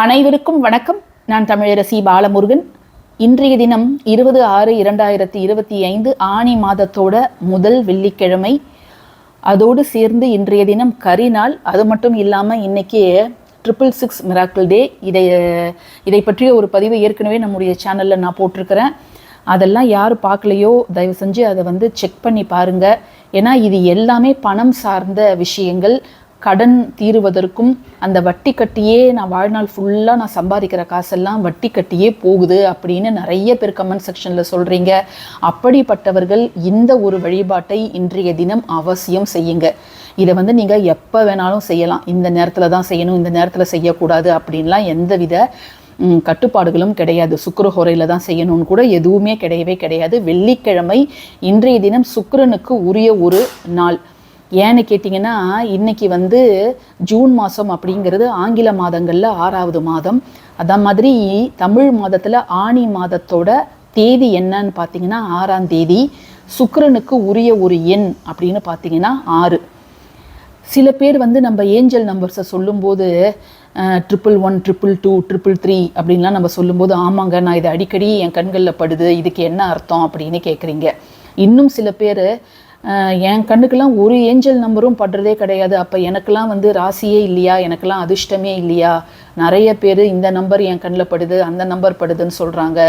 அனைவருக்கும் வணக்கம். நான் தமிழரசி பாலமுருகன். இன்றைய தினம் இருபது ஆறு இரண்டாயிரத்தி இருபத்தி ஐந்து ஆணி மாதத்தோட முதல் வெள்ளிக்கிழமை. அதோடு சேர்ந்து இன்றைய தினம் கரிநாள் அது மட்டும் இல்லாமல் இன்னைக்கு ட்ரிபிள் சிக்ஸ் மிராக்கிள் டே இதை இதை பற்றிய ஒரு பதிவு ஏற்கனவே நம்முடைய சேனலில் நான் போட்டிருக்கிறேன். அதெல்லாம் யார் பார்க்கலையோ தயவு செஞ்சு அதை வந்து செக் பண்ணி பாருங்க. ஏன்னா இது எல்லாமே பணம் சார்ந்த விஷயங்கள். கடன் தீருவதற்கும் அந்த வட்டி கட்டியே நான் வாழ்நாள் ஃபுல்லாக நான் சம்பாதிக்கிற காசெல்லாம் வட்டி கட்டியே போகுது அப்படின்னு நிறைய பேர் கமெண்ட் செக்ஷனில் சொல்கிறீங்க அப்படிப்பட்டவர்கள் இந்த ஒரு வழிபாட்டை இன்றைய தினம் அவசியம் செய்யுங்க. இதை வந்து நீங்கள் எப்போ வேணாலும் செய்யலாம். இந்த நேரத்தில் தான் செய்யணும் இந்த நேரத்தில் செய்யக்கூடாது அப்படின்லாம் எந்தவித கட்டுப்பாடுகளும் கிடையாது. சுக்கரஹோரையில் தான் செய்யணும்னு கூட எதுவுமே கிடையவே கிடையாது. வெள்ளிக்கிழமை இன்றைய தினம் சுக்கரனுக்கு உரிய ஒரு நாள். ஏன்னு கேட்டிங்கன்னா இன்னைக்கு வந்து ஜூன் மாதம் அப்படிங்கிறது ஆங்கில மாதங்களில் ஆறாவது மாதம். அதான் மாதிரி தமிழ் மாதத்தில் ஆணி மாதத்தோட தேதி என்னன்னு பார்த்தீங்கன்னா ஆறாம் தேதி. சுக்கரனுக்கு உரிய ஒரு எண் அப்படின்னு பார்த்தீங்கன்னா ஆறு. சில பேர் வந்து நம்ம ஏஞ்சல் நம்பர்ஸை சொல்லும்போது triple one triple two triple three அப்படின்லாம் நம்ம சொல்லும்போது ஆமாங்க நான் இது அடிக்கடி என் கண்களில் படுது இதுக்கு என்ன அர்த்தம் அப்படின்னு கேட்குறீங்க இன்னும் சில பேர் என் கண்ணுக்கெல்லாம் ஒரு ஏஞ்சல் நம்பரும் படுறதே கிடையாது. அப்போ எனக்கெல்லாம் வந்து ராசியே இல்லையா? எனக்கெல்லாம் அதிர்ஷ்டமே இல்லையா? நிறைய பேர் இந்த நம்பர் என் கண்ணில் படுது அந்த நம்பர் படுதுன்னு சொல்கிறாங்க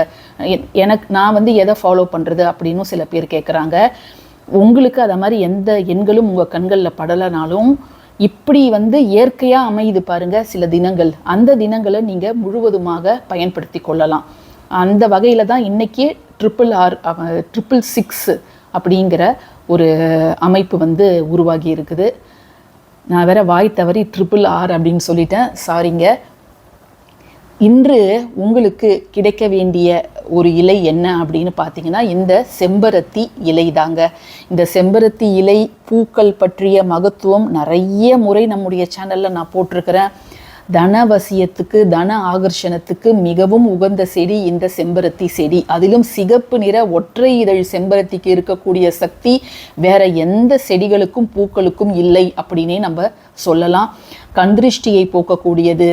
எனக்கு நான் வந்து எதை ஃபாலோ பண்ணுறது அப்படின்னும் சில பேர் கேட்குறாங்க உங்களுக்கு அதை மாதிரி எந்த எண்களும் உங்கள் கண்களில் படலைனாலும் இப்படி வந்து இயற்கையாக அமையுது பாருங்க சில தினங்கள். அந்த தினங்களை நீங்கள் முழுவதுமாக பயன்படுத்தி கொள்ளலாம். அந்த வகையில் தான் இன்றைக்கி ட்ரிபிள் ஆர் ட்ரிபிள் சிக்ஸ் அப்படிங்கிற ஒரு அமைப்பு வந்து உருவாகி இருக்குது. நான் வேற வாய் தவறி ட்ரிபிள் ஆர் அப்படின்னு சொல்லிட்டேன். சாரிங்க இன்று உங்களுக்கு கிடைக்க வேண்டிய ஒரு இலை என்ன அப்படின்னு பார்த்தீங்கன்னா இந்த செம்பருத்தி இலை தாங்க. இந்த செம்பருத்தி இலை பூக்கள் பற்றிய மகத்துவம் நிறைய முறை நம்முடைய சேனலில் நான் போட்டிருக்கிறேன். தனவசியத்துக்கு தன ஆகர்ஷணத்துக்கு மிகவும் உகந்த செடி இந்த செம்பருத்தி செடி. அதிலும் சிகப்பு நிற ஒற்றை இதழ் செம்பருத்திக்கு இருக்கக்கூடிய சக்தி வேற எந்த செடிகளுக்கும் பூக்களுக்கும் இல்லை அப்படின்னே நம்ம சொல்லலாம். கந்திருஷ்டியை போக்கக்கூடியது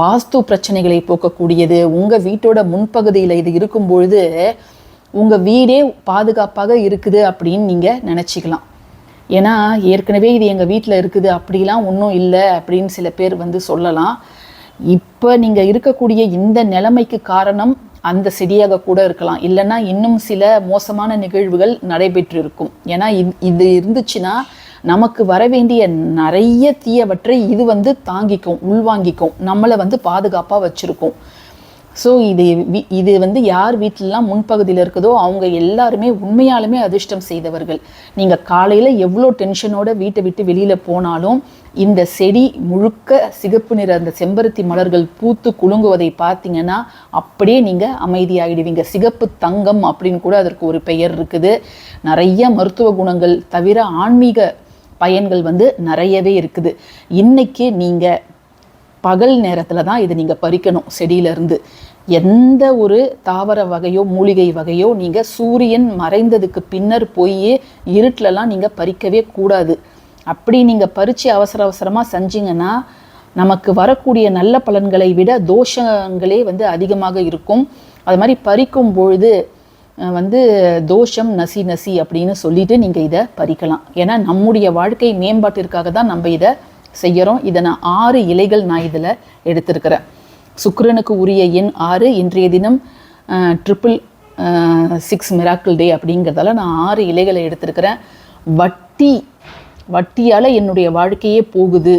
வாஸ்து பிரச்சனைகளை போக்கக்கூடியது. உங்கள் வீட்டோட முன்பகுதியில் இது இருக்கும் பொழுது உங்கள் வீடே பாதுகாப்பாக இருக்குது அப்படின்னு நீங்கள் நினச்சிக்கலாம். ஏன்னா ஏற்கனவே இது எங்கள் வீட்டில் இருக்குது அப்படிலாம் ஒன்றும் இல்லை அப்படின்னு சில பேர் வந்து சொல்லலாம். இப்போ நீங்கள் இருக்கக்கூடிய இந்த நிலைமைக்கு காரணம் அந்த செடியாக கூட இருக்கலாம். இல்லைன்னா இன்னும் சில மோசமான நிகழ்வுகள் நடைபெற்று இருக்கும் ஏன்னா இது இது இருந்துச்சுன்னா நமக்கு வர வேண்டிய நிறைய தீயவற்றை இது வந்து தாங்கிக்கும் உள்வாங்கிக்கும். நம்மளை வந்து பாதுகாப்பாக வச்சுருக்கும். ஸோ இது இது வந்து யார் வீட்டிலலாம் முன்பகுதியில் இருக்குதோ அவங்க எல்லாருமே உண்மையாலுமே அதிர்ஷ்டம் செய்தவர்கள். நீங்கள் காலையில் எவ்வளோ டென்ஷனோட வீட்டை விட்டு வெளியில் போனாலும் இந்த செடி முழுக்க சிகப்பு நிற அந்த செம்பருத்தி மலர்கள் பூத்து குலுங்குவதை பார்த்தீங்கன்னா அப்படியே நீங்கள் அமைதியாகிடுவீங்க சிகப்பு தங்கம் அப்படின்னு கூட அதற்கு ஒரு பெயர் இருக்குது. நிறைய மருத்துவ குணங்கள் தவிர ஆன்மீக பயன்கள் வந்து நிறையவே இருக்குது. இன்றைக்கி நீங்கள் பகல் நேரத்தில் தான் இதை நீங்கள் பறிக்கணும் செடியிலேருந்து. எந்த ஒரு தாவர வகையோ மூலிகை வகையோ நீங்கள் சூரியன் மறைந்ததுக்கு பின்னர் போய் இருட்டிலலாம் நீங்கள் பறிக்கவே கூடாது. அப்படி நீங்கள் பறித்து அவசர அவசரமாக செஞ்சீங்கன்னா நமக்கு வரக்கூடிய நல்ல பலன்களை விட தோஷங்களே வந்து அதிகமாக இருக்கும். அது மாதிரி பறிக்கும் பொழுது வந்து தோஷம் நசி நசி அப்படின்னு சொல்லிட்டு நீங்கள் இதை பறிக்கலாம். ஏன்னா நம்முடைய வாழ்க்கை மேம்பாட்டிற்காக தான் நம்ம இதை செய்கிறோம் இதை நான் ஆறு இலைகள் நான் இதில் எடுத்திருக்கிறேன். சுக்கரனுக்கு உரிய எண் ஆறு இன்றைய தினம் ட்ரிபிள் சிக்ஸ் மிராக்கிள் டே அப்படிங்கிறதால நான் ஆறு இலைகளை எடுத்திருக்கிறேன். வட்டி வட்டியால் என்னுடைய வாழ்க்கையே போகுது.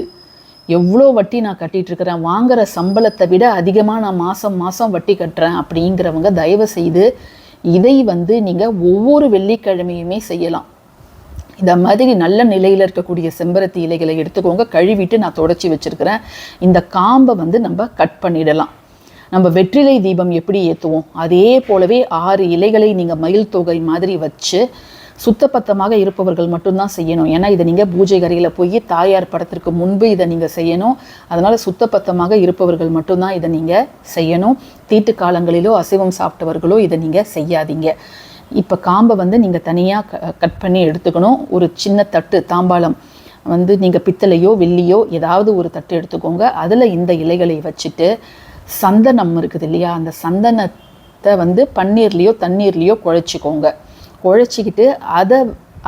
எவ்வளோ வட்டி நான் கட்டிட்டு வாங்குகிற சம்பளத்தை விட அதிகமாக நான் மாதம் மாதம் வட்டி கட்டுறேன் அப்படிங்கிறவங்க தயவு செய்து இதை வந்து நீங்கள் ஒவ்வொரு வெள்ளிக்கிழமையுமே செய்யலாம். இந்த மாதிரி நல்ல நிலையில் இருக்கக்கூடிய செம்பருத்தி இலைகளை எடுத்துக்கோங்க. கழுவிட்டு நான் தொடச்சி வச்சுருக்கிறேன். இந்த காம்பை வந்து நம்ம கட் பண்ணிடலாம். நம்ம வெற்றிலை தீபம் எப்படி ஏற்றுவோம் அதே போலவே ஆறு இலைகளை நீங்கள் மயில் தொகை மாதிரி வச்சு சுத்தப்பத்தமாக இருப்பவர்கள் மட்டும்தான் செய்யணும். ஏன்னா இதை நீங்கள் பூஜை கரையில் போய் தாயார் படத்திற்கு முன்பு இதை நீங்கள் செய்யணும். அதனால் சுத்தபத்தமாக இருப்பவர்கள் மட்டும்தான் இதை நீங்கள் செய்யணும். தீட்டு காலங்களிலோ அசைவம் சாப்பிட்டவர்களோ இதை நீங்கள் செய்யாதீங்க. இப்போ காம்பை வந்து நீங்கள் தனியாக கட் பண்ணி எடுத்துக்கணும். ஒரு சின்ன தட்டு தாம்பாளம் வந்து நீங்கள் பித்தளையோ வெள்ளியோ ஏதாவது ஒரு தட்டு எடுத்துக்கோங்க. அதில் இந்த இலைகளை வச்சுட்டு சந்தனம் இருக்குது இல்லையா? அந்த சந்தனத்தை வந்து பன்னீர்லேயோ தண்ணீர்லேயோ குழைச்சிக்கோங்க. குழைச்சிக்கிட்டு அதை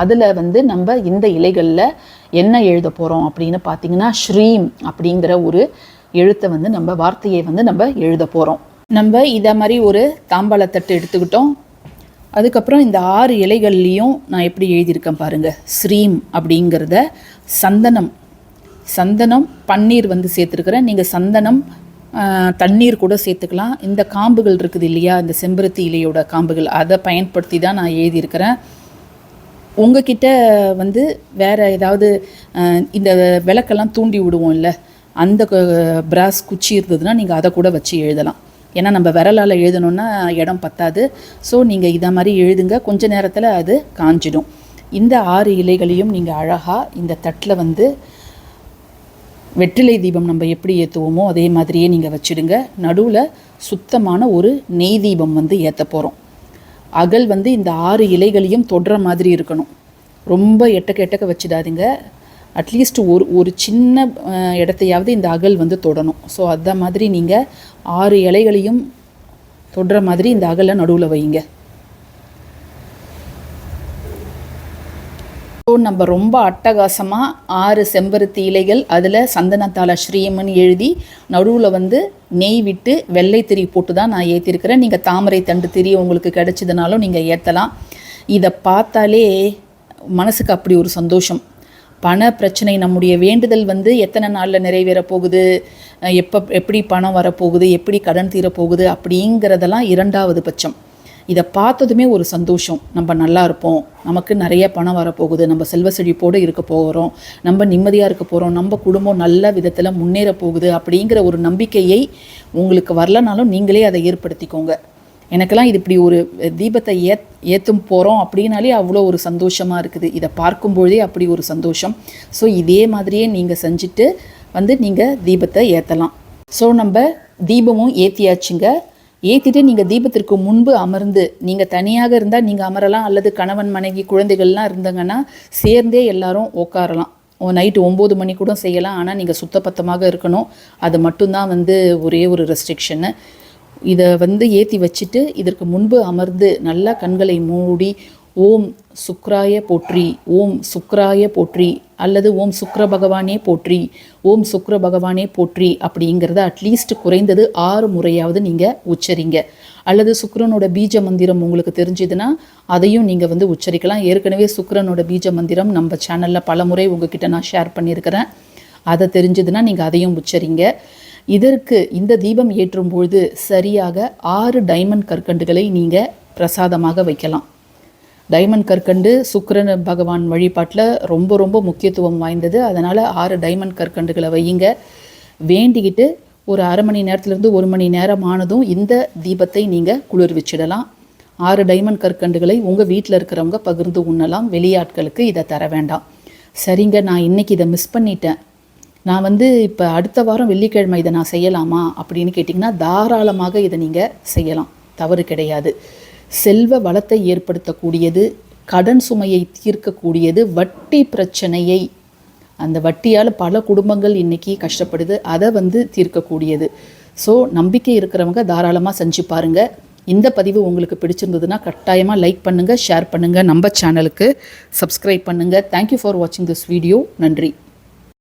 அதில் வந்து நம்ம இந்த இலைகளில் என்ன எழுத போகிறோம் அப்படின்னு பார்த்தீங்கன்னா ஸ்ரீம் அப்படிங்கிற ஒரு எழுத்தை வந்து நம்ம வார்த்தையை வந்து நம்ம எழுத போகிறோம் நம்ம இதை மாதிரி ஒரு தாம்பாளத்தட்டு எடுத்துக்கிட்டோம். அதுக்கப்புறம் இந்த ஆறு இலைகள்லேயும் நான் எப்படி எழுதியிருக்கேன் பாருங்கள் ஸ்ரீம் அப்படிங்கிறத சந்தனம் சந்தனம் பன்னீர் வந்து சேர்த்துருக்குறேன். நீங்கள் சந்தனம் தண்ணீர் கூட சேர்த்துக்கலாம். இந்த காம்புகள் இருக்குது இல்லையா இந்த செம்பருத்தி இலையோட காம்புகள் அதை பயன்படுத்தி தான் நான் எழுதியிருக்கிறேன். உங்ககிட்ட வந்து வேற ஏதாவது இந்த விளக்கெல்லாம் தூண்டி விடுவோம் இல்லை அந்த பிராஸ் குச்சி இருந்ததுன்னா நீங்கள் அதை கூட வச்சு எழுதலாம். ஏன்னா நம்ம விரலால் எழுதணுன்னா இடம் பத்தாது. ஸோ நீங்கள் இதை மாதிரி எழுதுங்க. கொஞ்ச நேரத்தில் அது காஞ்சிடும். இந்த ஆறு இலைகளையும் நீங்கள் அழகாக இந்த தட்டில் வந்து வெற்றிலை தீபம் நம்ம எப்படி ஏற்றுவோமோ அதே மாதிரியே நீங்கள் வச்சிடுங்க. நடுவில் சுத்தமான ஒரு நெய் தீபம் வந்து ஏற்ற போகிறோம் அகல் வந்து இந்த ஆறு இலைகளையும் தொடுற மாதிரி இருக்கணும். ரொம்ப எட்டக்க எட்டக்க வச்சிடாதீங்க. அட்லீஸ்ட் ஒரு ஒரு சின்ன இடத்தையாவது இந்த அகல் வந்து தொடணும். ஸோ அந்த மாதிரி நீங்கள் ஆறு இலைகளையும் தொடுற மாதிரி இந்த அகலை நடுவில் வைங்க. ஸோ நம்ம ரொம்ப அட்டகாசமாக ஆறு செம்பருத்தி இலைகள் அதில் சந்தனத்தால ஸ்ரீமன் எழுதி நடுவில் வந்து நெய் விட்டு வெள்ளை திரி போட்டு தான் நான் ஏற்றிருக்கிறேன் நீங்கள் தாமரை தண்டு திரி உங்களுக்கு கிடைச்சதுனாலும் நீங்கள் ஏற்றலாம் இதை பார்த்தாலே மனசுக்கு அப்படி ஒரு சந்தோஷம். பண பிரச்சனை நம்முடைய வேண்டுதல் வந்து எத்தனை நாளில் நிறைவேற போகுது எப்போ எப்படி பணம் வரப்போகுது எப்படி கடன் தீரப்போகுது அப்படிங்கிறதெல்லாம் இரண்டாவது பட்சம். இதை பார்த்ததுமே ஒரு சந்தோஷம். நம்ம நல்லா இருப்போம். நமக்கு நிறைய பணம் வரப்போகுது. நம்ம செல்வ செழிப்போடு இருக்க போகிறோம் நம்ம நிம்மதியாக இருக்க போகிறோம் நம்ம குடும்பம் நல்ல விதத்தில் முன்னேற போகுது அப்படிங்கிற ஒரு நம்பிக்கையை உங்களுக்கு வரலனாலும் நீங்களே அதை ஏற்படுத்திக்கோங்க. எனக்கெல்லாம் இது இப்படி ஒரு தீபத்தை ஏத் ஏற்றும் போகிறோம் அப்படின்னாலே அவ்வளோ ஒரு சந்தோஷமாக இருக்குது. இதை பார்க்கும்பொழுதே அப்படி ஒரு சந்தோஷம். ஸோ இதே மாதிரியே நீங்கள் செஞ்சுட்டு வந்து நீங்கள் தீபத்தை ஏற்றலாம் ஸோ நம்ம தீபமும் ஏற்றியாச்சுங்க ஏற்றிட்டு நீங்கள் தீபத்திற்கு முன்பு அமர்ந்து நீங்கள் தனியாக இருந்தால் நீங்கள் அமரலாம் அல்லது கணவன் மனைவி குழந்தைகள்லாம் இருந்தாங்கன்னா சேர்ந்தே எல்லாரும் உட்காரலாம் நைட்டு ஒம்பது மணி கூட செய்யலாம். ஆனால் நீங்கள் சுத்தபத்தமாக இருக்கணும். அது மட்டும்தான் வந்து ஒரே ஒரு ரெஸ்ட்ரிக்ஷனு இதை வந்து ஏற்றி வச்சுட்டு இதற்கு முன்பு அமர்ந்து நல்லா கண்களை மூடி ஓம் சுக்ராய போற்றி ஓம் சுக்ராய போற்றி அல்லது ஓம் சுக்ர பகவானே போற்றி ஓம் சுக்ர பகவானே போற்றி அப்படிங்கிறத அட்லீஸ்ட் குறைந்தது ஆறு முறையாவது நீங்கள் உச்சரிங்க. அல்லது சுக்ரனோட பீஜ மந்திரம் உங்களுக்கு தெரிஞ்சதுன்னா அதையும் நீங்கள் வந்து உச்சரிக்கலாம். ஏற்கனவே சுக்கிரனோட பீஜ மந்திரம் நம்ம சேனலில் பல முறை உங்ககிட்ட நான் ஷேர் பண்ணியிருக்கிறேன். அதை தெரிஞ்சதுன்னா நீங்கள் அதையும் உச்சரிங்க. இதற்கு இந்த தீபம் ஏற்றும் பொழுது சரியாக ஆறு டைமண்ட் கற்கண்டுகளை நீங்கள் பிரசாதமாக வைக்கலாம். டைமண்ட் கற்கண்டு சுக்கரன் பகவான் வழிபாட்டில் ரொம்ப ரொம்ப முக்கியத்துவம் வாய்ந்தது. அதனால் ஆறு டைமண்ட் கற்கண்டுகளை வையுங்க. வேண்டிக்கிட்டு ஒரு அரை மணி நேரத்துலேருந்து ஒரு மணி நேரம் ஆனதும் இந்த தீபத்தை நீங்கள் குளிர்விச்சிடலாம் ஆறு டைமண்ட் கற்கண்டுகளை உங்கள் வீட்டில் இருக்கிறவங்க பகிர்ந்து உண்ணலாம். வெளியாட்களுக்கு இதை தர வேண்டாம். சரிங்க நான் இன்னைக்கு இதை மிஸ் பண்ணிட்டேன். நான் வந்து இப்போ அடுத்த வாரம் வெள்ளிக்கிழமை இதை நான் செய்யலாமா அப்படின்னு கேட்டிங்கன்னா தாராளமாக இதை நீங்கள் செய்யலாம். தவறு கிடையாது. செல்வ வளத்தை ஏற்படுத்தக்கூடியது கடன் சுமையை தீர்க்கக்கூடியது வட்டி பிரச்சனையை அந்த வட்டியால் பல குடும்பங்கள் இன்றைக்கி கஷ்டப்படுது அதை வந்து தீர்க்கக்கூடியது. ஸோ நம்பிக்கை இருக்கிறவங்க தாராளமாக செஞ்சு பாருங்கள் இந்த பதிவு உங்களுக்கு பிடிச்சிருந்ததுன்னா கட்டாயமாக லைக் பண்ணுங்கள் ஷேர் பண்ணுங்கள் நம்ம சேனலுக்கு சப்ஸ்கிரைப் பண்ணுங்கள் தேங்க்யூ ஃபார் வாட்சிங் திஸ் வீடியோ நன்றி.